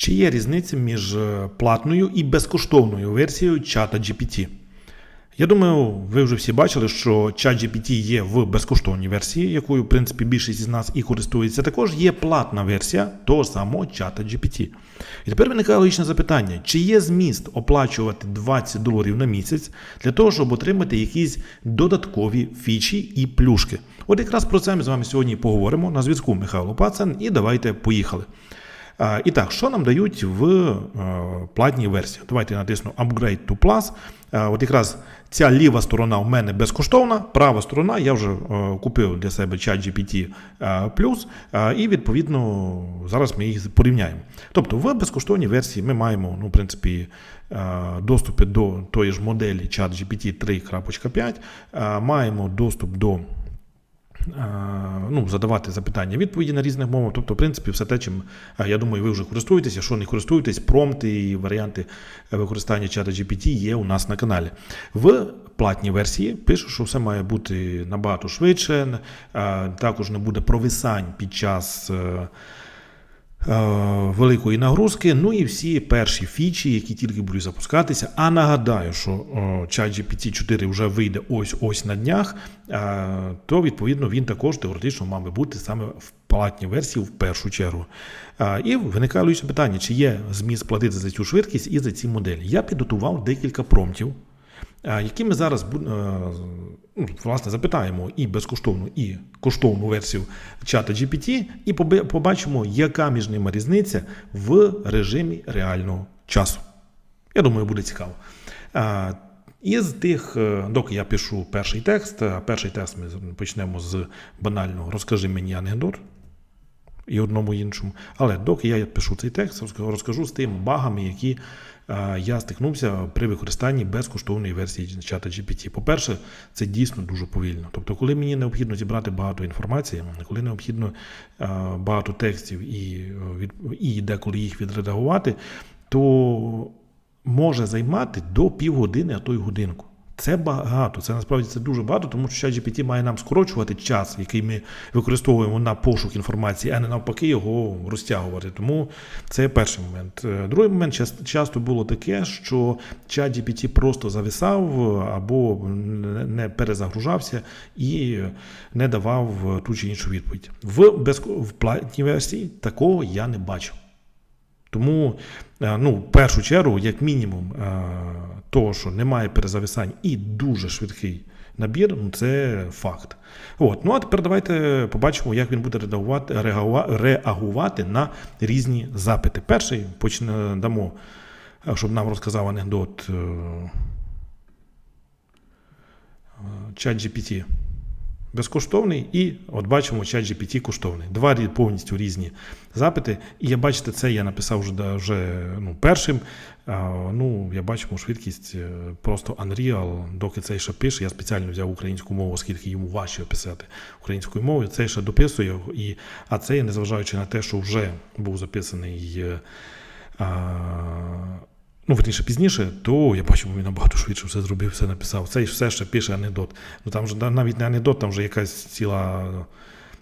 Чи є різниця між е, платною і безкоштовною версією чата GPT? Я думаю, ви вже всі бачили, що ChatGPT є в безкоштовній версії, якою, в принципі, більшість з нас і користується. Також є платна версія того самого чата GPT. І тепер виникає логічне запитання: чи є зміст оплачувати 20 доларів на місяць для того, щоб отримати якісь додаткові фічі і плюшки? От якраз про це ми з вами сьогодні поговоримо. На зв'язку Михайло Пацан, і давайте поїхали. І так, що нам дають в е, платній версії? Давайте я натисну Upgrade to Plus. От якраз ця ліва сторона в мене безкоштовна, права сторона я вже е, купив для себе е, Plus, е, і відповідно зараз ми їх порівняємо. Тобто в безкоштовній версії ми маємо, ну, в принципі, доступи до тої ж моделі ChatGPT 3.5, е, маємо доступ до ну, задавати запитання, відповіді на різних мовах. Тобто, в принципі, все те, чим е, я думаю, ви вже користуєтесь, Якщо не користуєтесь, промпти і варіанти використання чата GPT є у нас на каналі. В платній версії пишу, що все має бути набагато швидше, е, також не буде провисань під час. Е, е, Великої нагрузки, ну і всі перші фічі, які тільки будуть запускатися. А нагадаю, що о, ChatGPT 4 вже вийде ось ось на днях, е, то відповідно він також теоретично мав би бути саме в платній версії в першу чергу. Е, І виникає питання: чи є зміст платити за цю швидкість і за ці моделі? Я підготував декілька промптів. Е, Які ми зараз е, ну, власне запитаємо і безкоштовну, і коштовну версію чата GPT, і побачимо, яка між ними різниця в режимі реального часу. Я думаю, буде цікаво. Із тих, е, доки я пишу перший текст, перший текст ми почнемо з банального Розкажи мені анекдот і одному і іншому. Але доки я пишу цей текст, розкажу- з тим багами, які е, я стикнувся при використанні безкоштовної версії чата GPT. По-перше, це дійсно дуже повільно. Тобто, коли мені необхідно зібрати багато інформації, коли необхідно е, багато текстів і, е, від, і деколи їх відредагувати, то може займати до півгодини, а то й годинку. Це багато, це насправді це дуже багато, тому що ChatGPT має нам скорочувати час, який ми використовуємо на пошук інформації, а не навпаки його розтягувати. Тому це перший момент. Е, Другий момент час- часто було таке, що ChatGPT просто зависав або не- перезагружався і не давав ту чи іншу відповідь. В, безко- в платній версії такого я не бачив. Тому, е, ну, в першу чергу, як мінімум, е, того, що немає перезависань і дуже швидкий набір, ну це факт. От. Ну а тепер давайте побачимо, як він буде реагувати, реагувати на різні запити. Перший почне дамо, е, щоб нам розказав анекдот ChatGPT безкоштовний, і от бачимо ChatGPT коштовний. Два повністю різні запити. І я бачите, це я написав вже, вже ну, першим. Ну, я бачимо швидкість е, просто Unreal, доки цей ще пише. Я спеціально взяв українську мову, оскільки йому важче писати українською мовою. Цей ще дописує, і, а цей, незважаючи на те, що вже був записаний. е, А, Ну, верніше пізніше, то я бачу, він набагато швидше все зробив, все написав. Цей все ще пише анекдот. Ну там же да, навіть не анекдот, там вже якась ціла,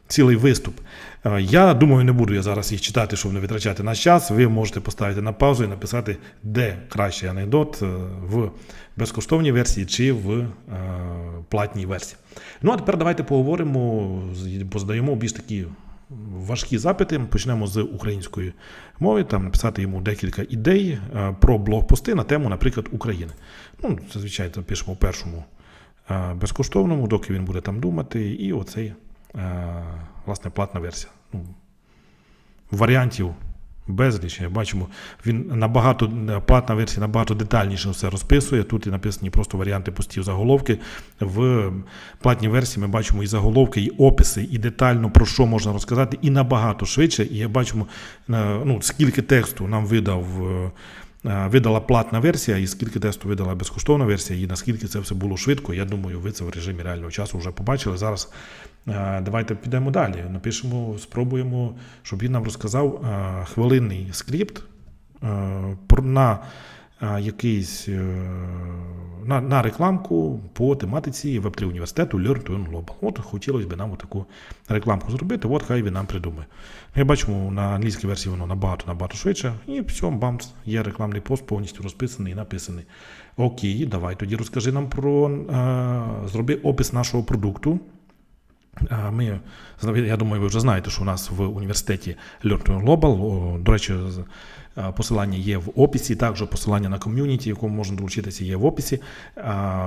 цілий виступ. Е, Я думаю, не буду я зараз їх читати, щоб не витрачати наш час. Ви можете поставити на паузу і написати, де кращий анекдот е, в безкоштовній версії чи в е, платній версії. Ну а тепер давайте поговоримо, позадаємо більш такі важкі запити. Почнемо з української мови, там написати йому декілька ідей е, про блогпости на тему, наприклад, України. Ну, зазвичай це пишемо першому е, безкоштовному, доки він буде там думати, і оцей, е, власне, платна версія. Ну, варіантів безліч. Бачимо, він набагато платна версія набагато детальніше все розписує. Тут і написані просто варіанти постів заголовки. В платній версії ми бачимо і заголовки, і описи, і детально про що можна розказати, і набагато швидше. І як бачимо, е, ну, скільки тексту нам видав. е, е, Видала платна версія, і скільки тесту видала безкоштовна версія, і наскільки це все було швидко, я думаю, ви це в режимі реального часу вже побачили. Зараз давайте підемо далі. Напишемо, спробуємо, щоб він нам розказав е, хвилинний скрипт е, на якийсь е, на, на рекламку по тематиці Web3 університету Learn to Earn Global. От хотілося б нам таку рекламку зробити, от хай він нам придумає. Ми бачимо на англійській версії воно набагато набагато швидше. І все, бамц, є рекламний пост повністю розписаний і написаний. Окей, давай тоді розкажи нам про е, зроби опис нашого продукту. Ми, я думаю, ви вже знаєте, що у нас в університеті Learn to Global, до речі, посилання є в описі, також посилання на ком'юніті, якому можна долучитися, є в описі.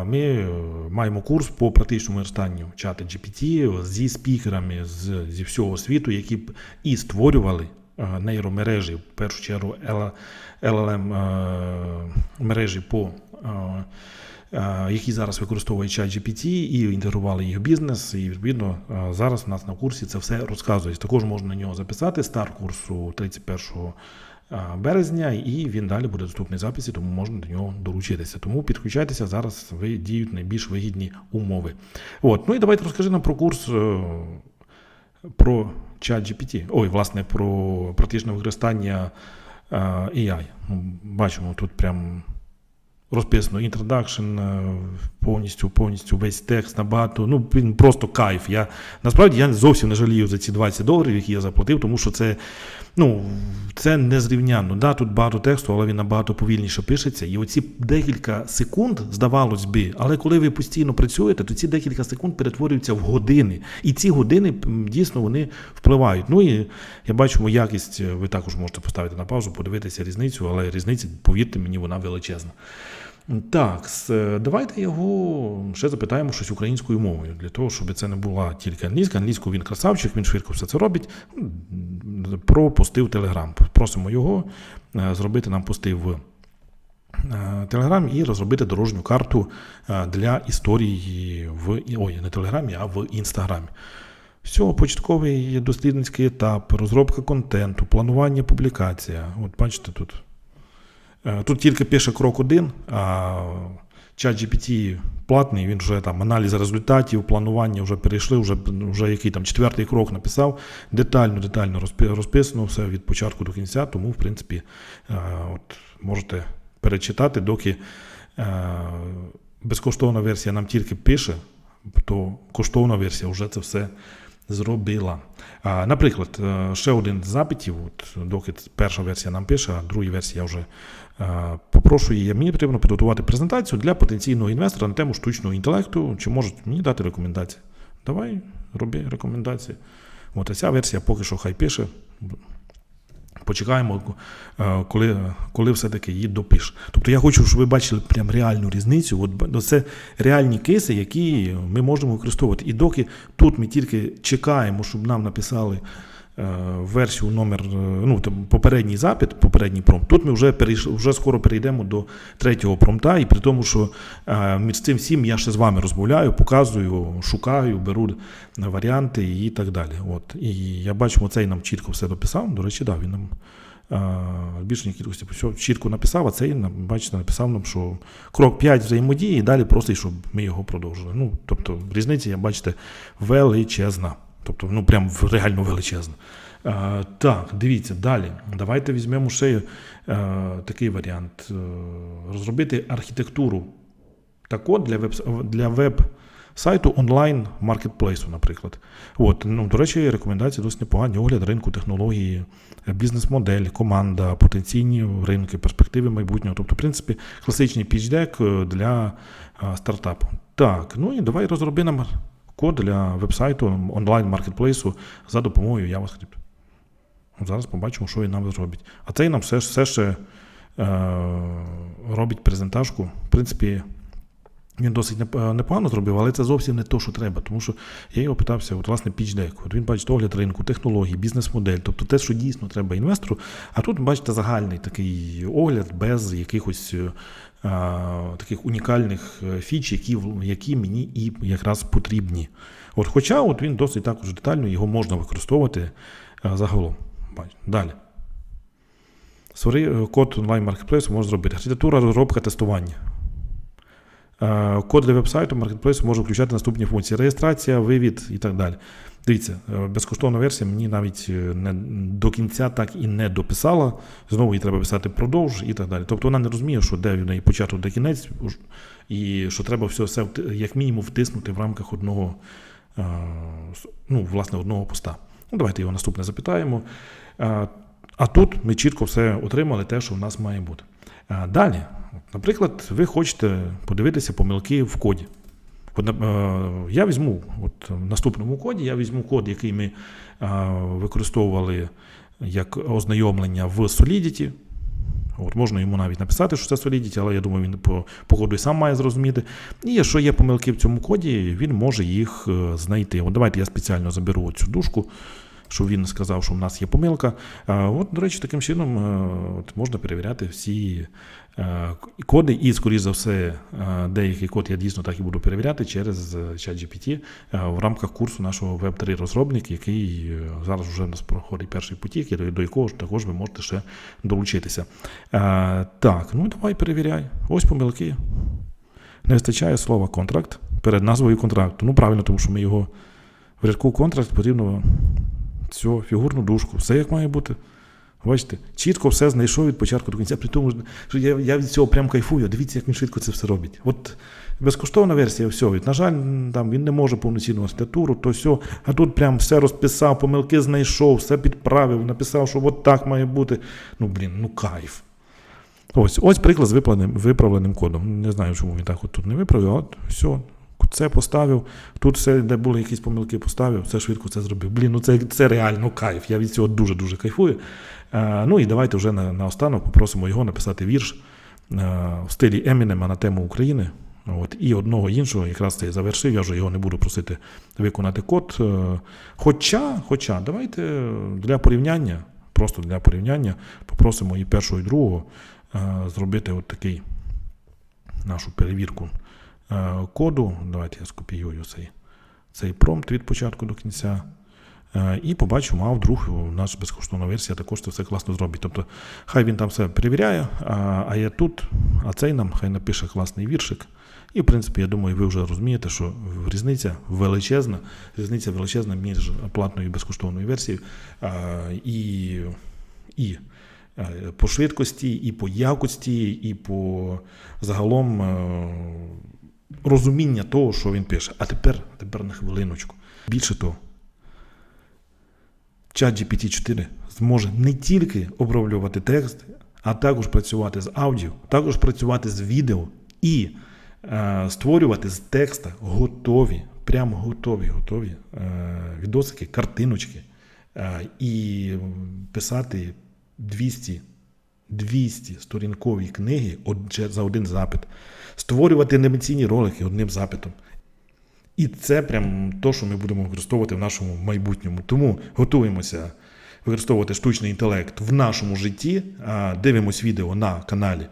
Ми е, маємо курс по практичному використанню чата GPT зі спікерами з, зі всього світу, які б і створювали е, нейромережі, в першу чергу LLM е, мережі по які зараз використовує ChatGPT і інтегрували їх в бізнес. І відповідно е, зараз в нас на курсі це все розказується. Також можна на нього записати старт курсу 31 е, березня, і він далі буде доступний записі, тому можна до нього долучитися. Тому підключайтеся зараз. Ви діють найбільш вигідні умови. От, ну і давайте розкажи нам про курс. е, Про ChatGPT, ой, власне, про практичне використання е, AI. Ну, Бачимо, тут прям розписано introduction, е, повністю, повністю весь текст набагато. Ну, він просто кайф. Я насправді я зовсім не жалію за ці 20 доларів, які я заплатив, тому що це, ну, це незрівнянно. Да, тут багато тексту, але він набагато повільніше пишеться. І оці декілька секунд, здавалось би, але коли ви постійно працюєте, то ці декілька секунд перетворюються в години. І ці години дійсно вони впливають. Ну і я бачу якість, е, ви також можете поставити на паузу, подивитися різницю, але різниця, повірте мені, вона величезна. Так, е, давайте його ще запитаємо щось українською мовою, для того, щоб це не була тільки англійська. Англійську він красавчик, він швидко все це робить. М, Про Телеграм. Просимо його е, зробити нам пости в е, Телеграм і розробити дорожню карту для історії в ой, не Телеграмі, а в Інстаграмі. Все, початковий дослідницький етап, розробка контенту, планування, публікація. От бачите тут. Е, Тут тільки пише крок один, а чат GPT платний, він вже там аналіз результатів, планування вже перейшли, вже, вже який там четвертий крок написав. Детально, детально розписано все від початку до кінця, тому, в принципі, е, от, можете перечитати, доки е, безкоштовна версія нам тільки пише, то коштовна версія вже це все зробила. Наприклад, ще один з запитів, от, доки перша версія нам пише, а друга версія я вже попрошу її. Мені потрібно підготувати презентацію для потенційного інвестора на тему штучного інтелекту. Чи можуть мені дати рекомендації? Давай, роби рекомендації. От, ця версія поки що хай пише. Почекаємо, е, коли, коли все-таки її допише. Тобто я хочу, щоб ви бачили прям реальну різницю. От це реальні кейси, які ми можемо використовувати. І доки тут ми тільки чекаємо, щоб нам написали е, версію номер, е, ну там попередній запит, попередній промпт, тут ми вже перейшли, вже скоро перейдемо до третього промпта, і при тому, що е, між цим всім я ще з вами розмовляю, показую, шукаю, беру варіанти і так далі. От. І я бачу, цей нам чітко все дописав. До речі, да, він нам е, збільшення кількості чітко написав, а цей бачите, написав нам, що крок 5 взаємодії, і далі просить, щоб ми його продовжили. Ну, тобто, різниця, бачите, величезна. Тобто, ну прям реально величезна. Е, так, дивіться, далі. Давайте візьмемо ще е, такий варіант: е, розробити архітектуру так для веб, для веб сайту онлайн маркетплейсу, наприклад. От, ну, до речі, рекомендації досить непогані. Огляд ринку, технології, бізнес-модель, команда, потенційні ринки, перспективи майбутнього. Тобто, в принципі, класичний пічдек для а, стартапу. Так, ну і давай розроби нам код для веб-сайту онлайн маркетплейсу за допомогою JavaScript. Зараз побачимо, що він нам зробить. А цей нам все, все ще е, робить презентажку. В принципі, він досить непогано зробив, але це зовсім не то, що треба. Тому що я його питався, от, власне, PitchDeck. От він бачить огляд ринку, технології, бізнес-модель, тобто те, що дійсно треба інвестору. А тут, бачите, загальний такий огляд без якихось е, а, таких унікальних е, фіч, які, які мені і якраз потрібні. От, хоча от він досить також детально, його можна використовувати е, загалом. Далі. Створи е, код онлайн маркетплейсу можна зробити. Архітектура, розробка, тестування. Е, Код для веб-сайту маркетплейсу може включати наступні функції: реєстрація, вивід і так далі. Дивіться, е, безкоштовна версія мені навіть е, не до кінця так і не дописала. Знову їй треба писати продовж і так далі. Тобто вона не розуміє, що де в неї початок де кінець, і що треба все, все як мінімум втиснути в рамках одного, ну, власне, одного поста. Ну, давайте його наступне запитаємо. А тут ми чітко все отримали, те, що в нас має бути. Далі, наприклад, ви хочете подивитися помилки в коді. Е, я візьму от, в наступному коді, я візьму код, який ми е, використовували як ознайомлення в Solidity. От, можна йому навіть написати, що це Solidity, але я думаю, він по, по коду і сам має зрозуміти. І якщо є помилки в цьому коді, він може їх е, знайти. От давайте я спеціально заберу цю дужку, щоб він сказав, що в нас є помилка. От, до речі, таким чином е, от, можна перевіряти всі е, коди, і, скоріш за все, е, деякий код я дійсно так і буду перевіряти через ChatGPT в рамках курсу нашого Web3 розробник, який зараз вже у нас проходить перший потік, і до, якого також ви можете ще долучитися. Так, ну давай перевіряй. Ось помилки. Не вистачає слова контракт перед назвою контракту. Ну, правильно, тому що ми його в рядку контракт потрібно все, фігурну дужку, все як має бути. Бачите, чітко все знайшов від початку до кінця. При тому, що я, я від цього прям кайфую. Дивіться, як він швидко це все робить. От безкоштовна версія. Від, на жаль, там він не може повноцінну статуру, то все. А тут прям все розписав, помилки знайшов, все підправив, написав, що от так має бути. Ну, блін, ну кайф. Ось, ось приклад з виправленим, виправленим кодом. Не знаю, чому він так от тут не виправив, от все. Це поставив. Тут все, де були якісь помилки, поставив, все швидко це зробив. Блін, ну це, це реально кайф. Я від цього дуже-дуже кайфую. Е, ну і давайте вже на, наостанок попросимо його написати вірш е, в стилі Емінема на тему України. От, і одного іншого, якраз це завершив, я вже його не буду просити виконати код. Е, Хоча, хоча, давайте для порівняння, просто для порівняння, попросимо і першого, і другого е, зробити от такий нашу перевірку коду. Давайте я скопіюю цей, цей промпт від початку до кінця. Е, І побачимо, а вдруг у нас безкоштовна версія також це все класно зробить. Тобто, хай він там все перевіряє, а, я тут, а цей нам хай напише класний віршик. І, в принципі, я думаю, ви вже розумієте, що різниця величезна, різниця величезна між платною і безкоштовною версією. І, і е, по швидкості, і по якості, і по загалом е, розуміння того, що він пише. А тепер, тепер на хвилиночку. Більше того, чат GPT-4 зможе не тільки оброблювати текст, а також працювати з аудіо, також працювати з відео і е, створювати з текста готові, прямо готові, готові е, відосики, картиночки е, і писати 200 200 сторінкові книги за один запит, створювати анімаційні ролики одним запитом. І це прям то, що ми будемо використовувати в нашому майбутньому. Тому готуємося використовувати штучний інтелект в нашому житті, дивимось відео на каналі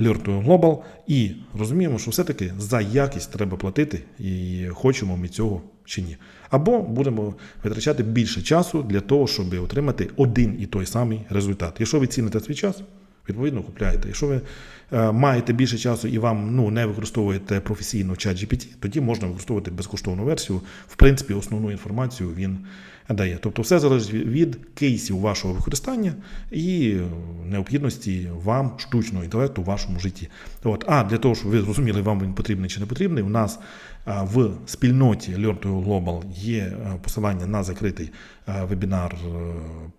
Learn to Global і розуміємо, що все-таки за якість треба платити, і хочемо ми цього чи ні. Або будемо витрачати більше часу для того, щоб отримати один і той самий результат. Якщо ви ціните свій час, Відповідно, купляєте. Якщо ви маєте більше часу і вам ну, не використовуєте професійно чат GPT, тоді можна використовувати безкоштовну версію. В принципі, основну інформацію він дає. Тобто все залежить від кейсів вашого використання і необхідності вам штучного інтелекту в вашому житті. От. А для того, щоб ви зрозуміли, вам він потрібний чи не потрібний, у нас в спільноті Learn to Global є е, посилання на закритий е, вебінар е,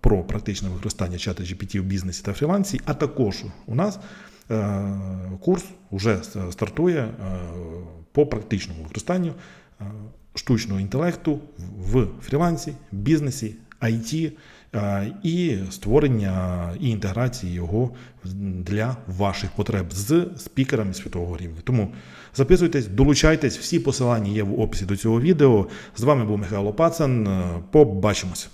про практичне використання чата GPT в бізнесі та фрілансі, а також у нас е, курс вже стартує е, по практичному використанню е, штучного інтелекту в фрілансі, бізнесі, IT е, і створення і інтеграції його для ваших потреб з спікерами світового рівня. Тому записуйтесь, долучайтесь, всі посилання є в описі до цього відео. З вами був Михайло Пацан. Е, Побачимось.